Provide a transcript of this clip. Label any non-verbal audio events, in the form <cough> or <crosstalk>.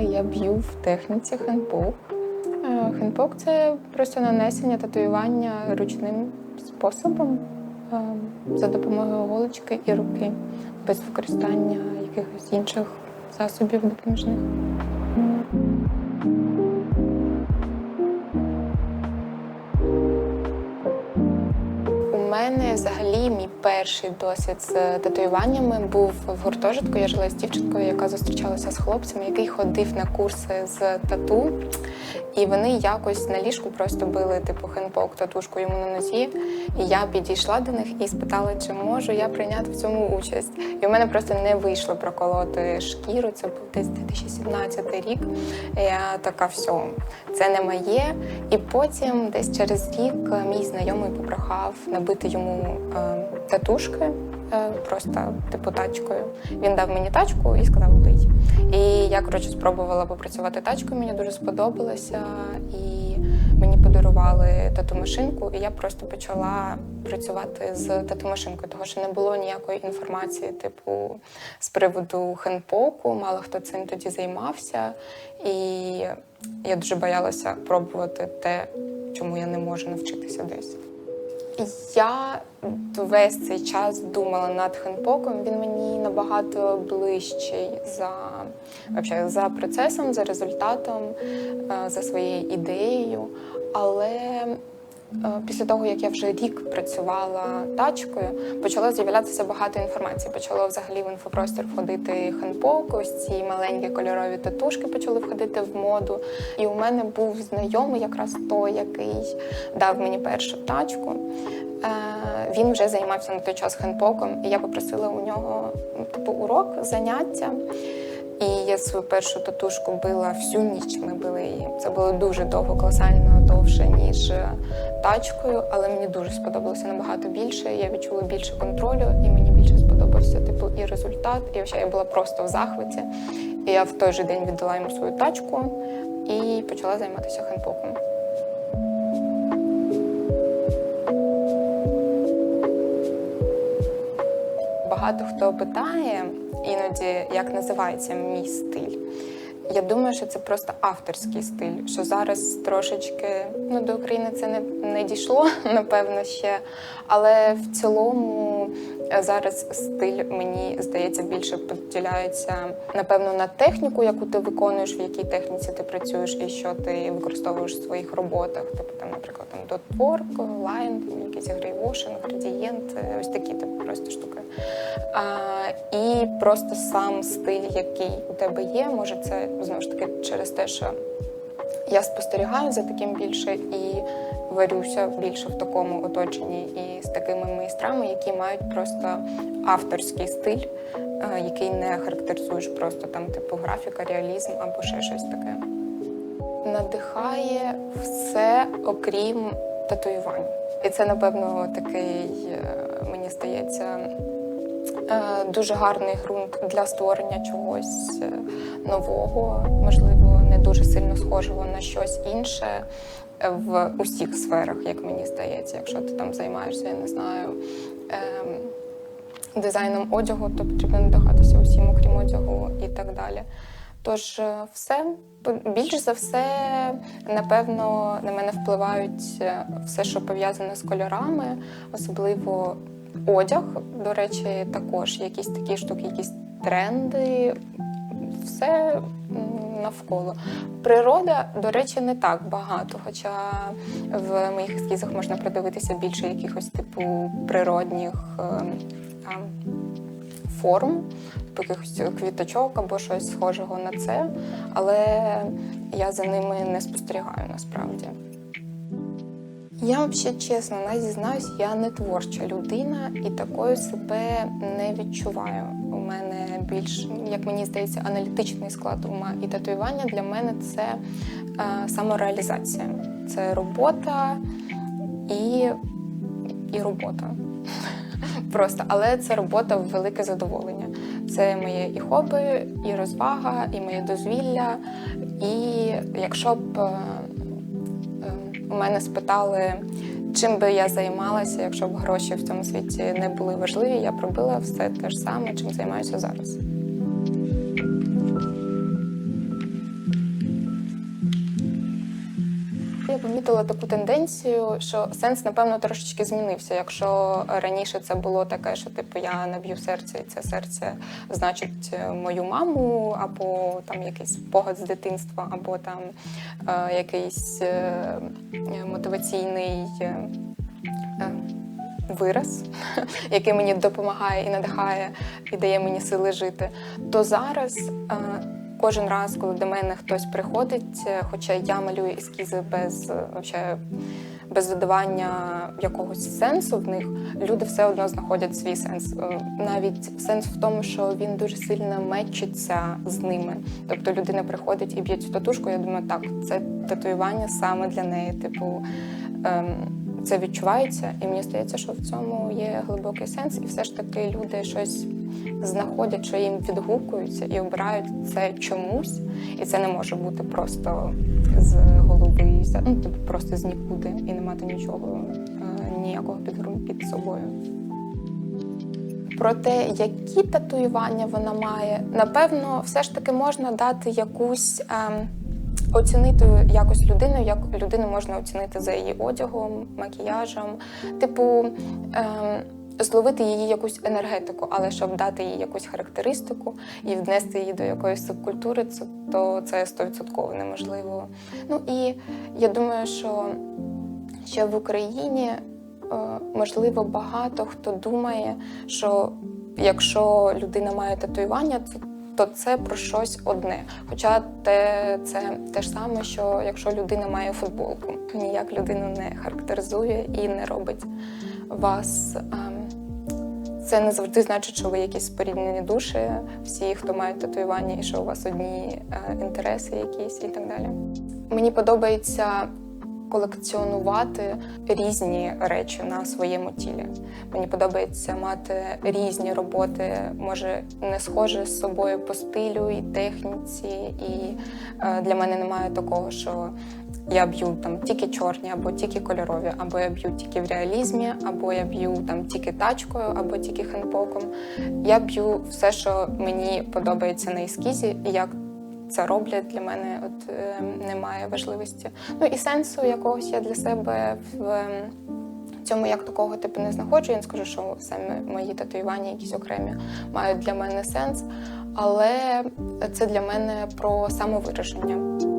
Я б'ю в техніці хендпок. Хендпок це просто нанесення татуювання ручним способом за допомогою голочки і руки, без використання якихось інших засобів допоміжних. Мене взагалі мій перший досвід з татуюваннями був в гуртожитку. Я жила з дівчинкою, яка зустрічалася з хлопцем, який ходив на курси з тату. І вони якось на ліжку просто били типу хенпок, татушку йому на нозі. І я підійшла до них і спитала, чи можу я прийняти в цьому участь. І у мене просто не вийшло проколоти шкіру. Це був десь 2017 рік. Я така, все, це не моє. І потім, десь через рік, мій знайомий попрохав набити йому е, татушки. е, Просто типу тачкою. Він дав мені тачку і сказав бий. І я коротше спробувала попрацювати тачкою. Мені дуже сподобалося, і мені подарували тату-машинку, і я просто почала працювати з тату-машинкою, тому що не було ніякої інформації, типу, з приводу хендпоку. Мало хто цим тоді займався. І я дуже боялася пробувати те, чому я не можу навчитися десь. Я весь цей час думала над хендпоком. Він мені набагато ближчий за, вообще, за процесом, за результатом, е, за своєю ідеєю. Але після того, як я вже рік працювала тачкою, почало з'являтися багато інформації. Почало взагалі в інфопростір входити хендпок, ось ці маленькі кольорові татушки почали входити в моду. І у мене був знайомий, якраз той, який дав мені першу тачку. Е, Він вже займався на той час хендпоком, і я попросила у нього ну, типу урок, заняття. І я свою першу татушку била всю ніч. Ми били її. Це було дуже довго, колосально довше, ніж е, тачкою, але мені дуже сподобалося набагато більше. Я відчула більше контролю, і мені більше сподобався типу і результат. І взагалі я була просто в захваті. І я в той же день віддала йому свою тачку і почала займатися хендпоком. Багато хто питає іноді, як називається мій стиль. Я думаю, що це просто авторський стиль. Що зараз трошечки ну, до України це не, не дійшло, <laughs> напевно, ще. Але в цілому зараз стиль, мені здається, більше поділяється, напевно, на техніку, яку ти виконуєш, в якій техніці ти працюєш і що ти використовуєш в своїх роботах. Тобто, там, наприклад, там дотворк, лайн, якийсь грейвошинг, градієнт, е, ось такі типу, просто штуки. А, і просто сам стиль, який у тебе є, може це знову ж таки через те, що я спостерігаю за таким більше і варюся більше в такому оточенні і з такими майстрами, які мають просто авторський стиль, е, який не характеризуєш просто там типу графіка, реалізм або ще щось таке. Надихає все, окрім татуювань. І це, напевно, такий, е, мені здається, е, дуже гарний ґрунт для створення чогось нового, можливо, не дуже сильно схожого на щось інше в усіх сферах, як мені здається. Якщо ти там займаєшся, я не знаю. ем, Дизайном одягу, то потрібно надихатися усім, окрім одягу і так далі. Тож е, все більш за все, напевно, на мене впливають е, все, що пов'язане з кольорами, особливо одяг. До речі, також якісь такі штуки, якісь тренди, все навколо. Природа, до речі, не так багато, хоча в моїх ескізах можна придивитися більше якихось типу природних. е, там, форм, типу якихось квіточок або щось схожого на це, але я за ними не спостерігаю насправді. Я взагалі чесно не зізнаюсь, я не творча людина і такою себе не відчуваю. Більш, як мені здається, аналітичний склад ума і татуювання для мене це е, самореалізація. Це робота і, і робота. <laughs> Просто, але це робота в велике задоволення. Це моє і хобі, і розвага, і моє дозвілля. І якщо б е, е, у мене спитали, чим би я займалася, якщо б гроші в цьому світі не були важливі, я б робила все те ж саме, чим займаюся зараз. Помітила таку тенденцію, що сенс, напевно, трошечки змінився. Якщо раніше це було таке, що типу я наб'ю серце, і це серце значить е, мою маму, або там якийсь спогад з дитинства, або там е, якийсь е, мотиваційний. е, е, Вираз, <laughs> який мені допомагає і надихає, і дає мені сили жити. То зараз е, кожен раз, коли до мене хтось приходить, е, хоча я малюю ескізи без, е, вообще, без додавання якогось сенсу в них, люди все одно знаходять свій сенс. Е, Навіть сенс в тому, що він дуже сильно мечиться з ними. Тобто людина приходить і б'є цю татушку. Я думаю, так, це татуювання саме для неї. Типу. ем, це відчувається, і мені здається, що в цьому є глибокий сенс, і все ж таки люди щось знаходять, що їм відгукуються і обирають це чомусь, і це не може бути просто з голови, ну типу просто з нікуди і не мати нічого е, ніякого підґрунту під собою. Про те, які татуювання вона має, напевно, все ж таки можна дати якусь. Ем, Оцінити якось людину, як людину можна оцінити за її одягом, макіяжем, типу ем, зловити її якусь енергетику, але щоб дати їй якусь характеристику і внести її до якоїсь субкультури, це, то це стовідсотково неможливо. Ну і я думаю, що ще в Україні е, можливо багато хто думає, що якщо людина має татуювання, то то це про щось одне. Хоча те, це те ж саме, що якщо людина має футболку, ніяк людину не характеризує і не робить вас. ем, Це не завжди значить, що ви якісь споріднені душі, всі, хто мають татуювання, і що у вас одні е, інтереси якісь і так далі. Мені подобається колекціонувати різні речі на своєму тілі. Мені подобається мати різні роботи, може не схожі з собою по стилю і техніці. І е, для мене немає такого, що я б'ю там тільки чорні, або тільки кольорові, або я б'ю тільки в реалізмі, або я б'ю там тільки тачкою, або тільки хендпоком. Я б'ю все, що мені подобається на ескізі, і як це роблять для мене, от е, немає важливості. Ну і сенсу якогось я для себе в е, цьому як такого типу не знаходжу. Я не скажу, що саме мої татуювання, якісь окремі, мають для мене сенс, але це для мене про самовираження.